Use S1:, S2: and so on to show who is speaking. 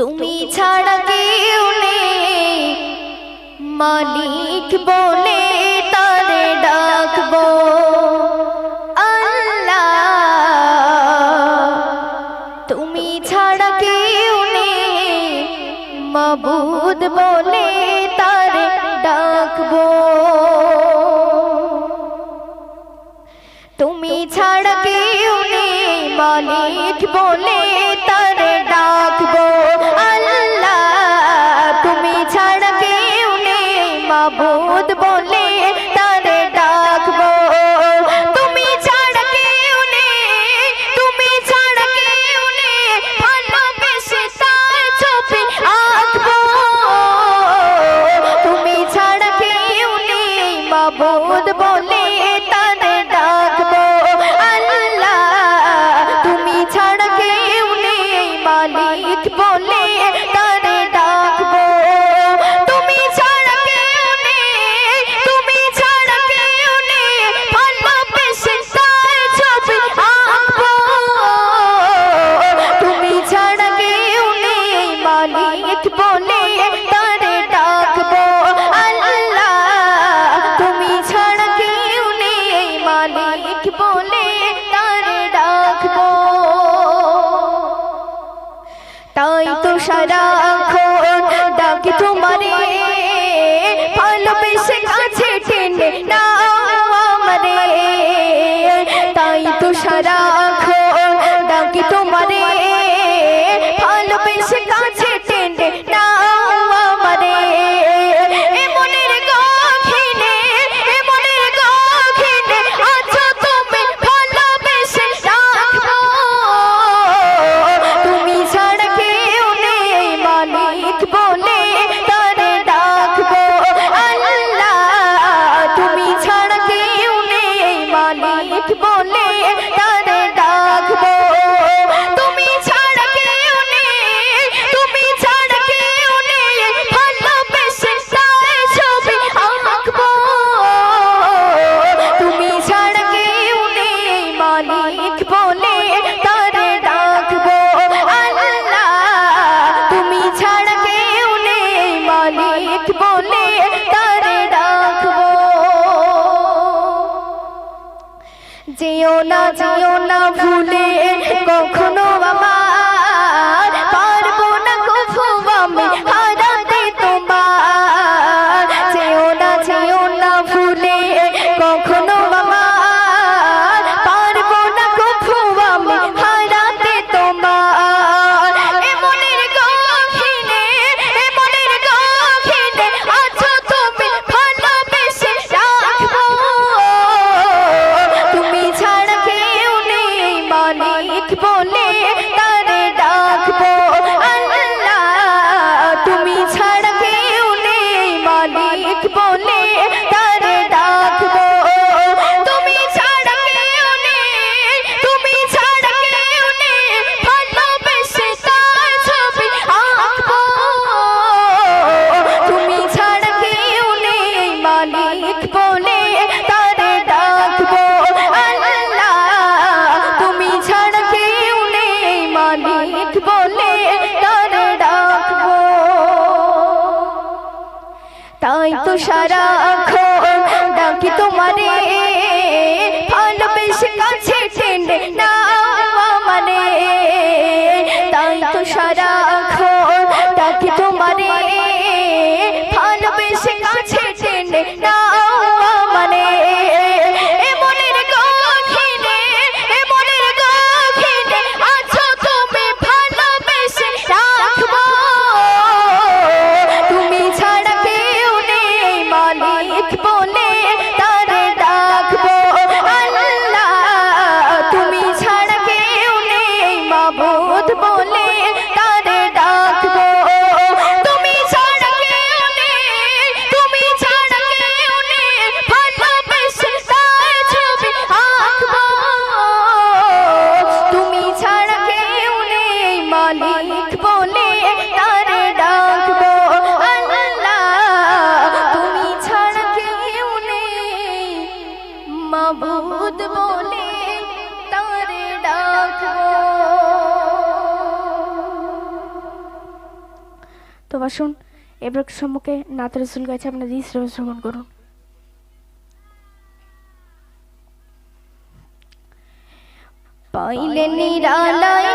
S1: তুমি ছাড়া কেউ নেই। মালিক বলে তারে ডাকবো। আল্লাহ, তুমি ছাড়া কেউ বলে তার ডাকবো। তুমি ছাড়া কেউ নেই। মালিক বলে তার তাই তো সারা ডাকি তোমারে। ভালোবেসে কাছে টেনে না বলে তারে ডাকবো। আল্লাহ, তুমি ছাড়া কেউ নেই মালিক বলে তারে ডাকবো। যেও না যেও না ভুলে কখনো সারাক্ষণ ডাকি তোমারে। মাবুদ বলে তার ডাকবো তো আসুন, এবার সম্মুখে নাত রসুল গাছে আপনার দিস শ্রবণ করুন। পাইলে নিরালায়